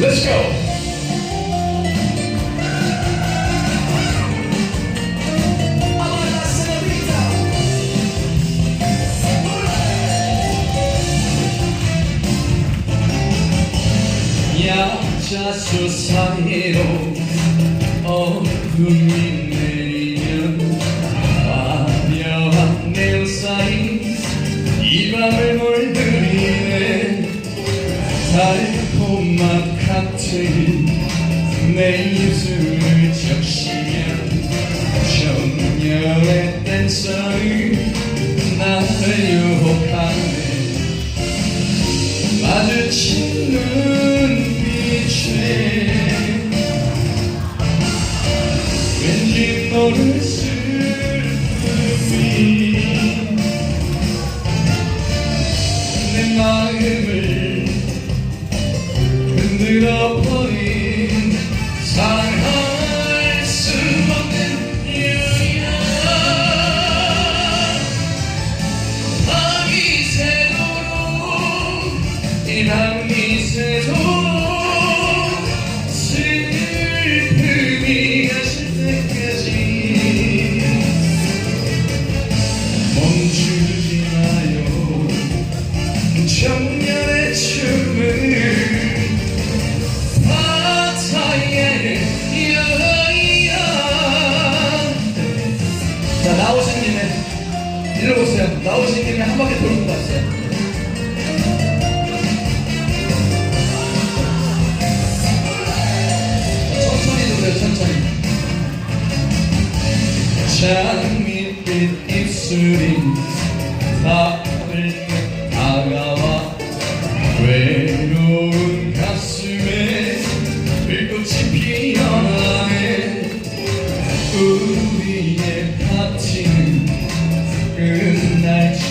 Let's go. 야자수 사이로 어둠이 내리면 화려한 네온사인 이 칵테일 내 입술을 적시면 정열의 댄서를 나를 유혹하네 마주친 눈빛에 왠지 모를 슬픔이 내 마음을 흔들어 버린 사랑할 수 없는 이유야 밤이 새도록 이 밤이 새도록 슬픔이 가실 때까지 멈추 나오신 김에 한 바퀴 돌고 갔어요. 천천히 돌려요 천천히. 장밋빛 입술이 답을 다가와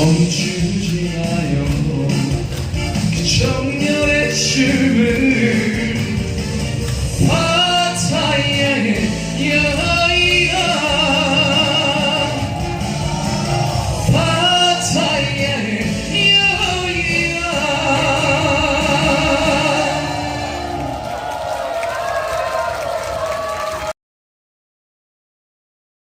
멈추지 마요. 그 정열의 춤을 화타야의 여